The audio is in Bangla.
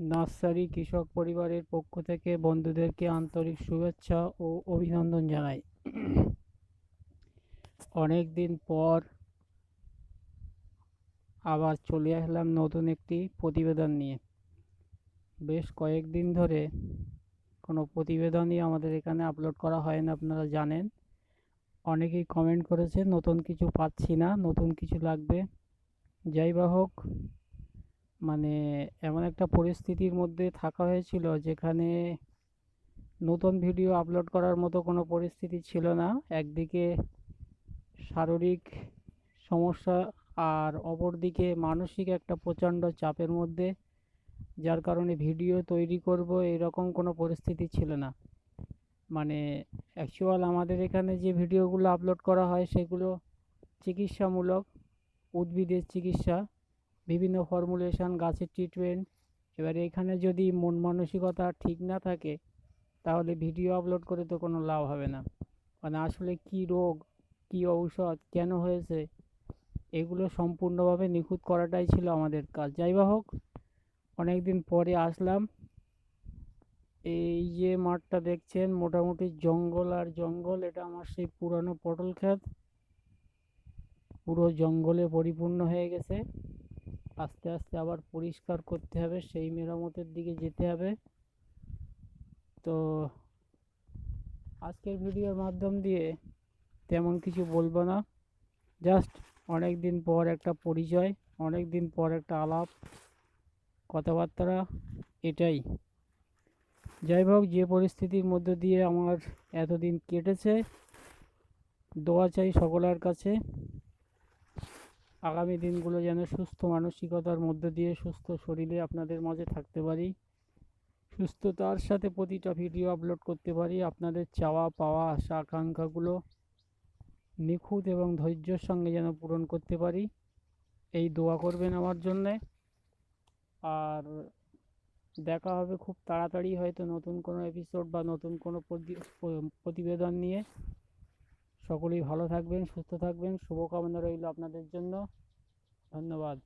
নার্সারি কৃষক পরিবারের পক্ষ থেকে বন্ধুদেরকে আন্তরিক শুভেচ্ছা ও অভিনন্দন জানাই। অনেক দিন পর আবার চলে আসলাম নতুন একটি প্রতিবেদন নিয়ে। বেশ কয়েকদিন ধরে কোনো প্রতিবেদনই আমাদের এখানে আপলোড করা হয় না, আপনারা জানেন। অনেকেই কমেন্ট করেছে, নতুন কিছু পাচ্ছি না, নতুন কিছু লাগবে। যাই বা হোক মানে এমন একটা পরিস্থিতির মধ্যে থাকা হয়েছিল যেখানে নতুন ভিডিও আপলোড করার মতো কোনো পরিস্থিতি ছিল না। একদিকে শারীরিক সমস্যা আর অপরদিকে মানসিক একটা প্রচণ্ড চাপের মধ্যে, যার কারণে ভিডিও তৈরি করব এরকম কোনো পরিস্থিতি ছিল না। মানে অ্যাকচুয়াল আমাদের এখানে যে ভিডিওগুলো আপলোড করা হয় সেগুলো চিকিৎসামূলক, উদ্ভিদের চিকিৎসা বিভিন্ন ফর্মুলেশন গাছের ট্রিটমেন্ট এবার এখানে যদি মন মানসিকতা ঠিক না থাকে, তাহলে ভিডিও আপলোড করে তো কোনো লাভ হবে না। মানে আসলে কী রোগ, কী ঔষধ, কেন হয়েছে, এগুলো সম্পূর্ণভাবে নিখুঁত করাটাই ছিল আমাদের কাজ। যাই বা হোক অনেক দিন পরে আসলাম। এই যে মাঠটা দেখছেন, মোটামুটি জঙ্গল আর জঙ্গল, এটা আমার সেই পুরানো পটল ক্ষেত। পুরো জঙ্গলে পরিপূর্ণ হয়ে গেছে। আস্তে আবার পরিষ্কার করতে হবে, সেই মেরামতের দিকে যেতে হবে। তো আজকের ভিডিওর মাধ্যম দিয়ে তেমন কিছু বলব না। জাস্ট অনেক দিন পর একটা পরিচয় অনেক দিন পর একটা আলাপ, কথাবার্তা, এটাই। যাই হোক, যে পরিস্থিতির মধ্য দিয়ে আমার এতদিন কেটেছে, দোয়া চাই সকলের কাছে। আগামী দিনগুলো যেন সুস্থ মানসিকতার মধ্য দিয়ে সুস্থ শরীরে আপনাদের মাঝে থাকতে পারি। সুস্থতার সাথে প্রতিটা ভিডিও আপলোড করতে পারি। আপনাদের চাওয়া, পাওয়া, আশা, আকাঙ্ক্ষাগুলো নিখুঁত এবং ধৈর্যের সঙ্গে যেন পূরণ করতে পারি। এই দোয়া করবেন আমার জন্যে। আর দেখা হবে খুব তাড়াতাড়ি হয়তো নতুন কোনো এপিসোড বা নতুন কোনো প্রতিবেদন নিয়ে। সকলেই ভালো থাকবেন সুস্থ থাকবেন। শুভকামনা রইল আপনাদের জন্য। ধন্যবাদ।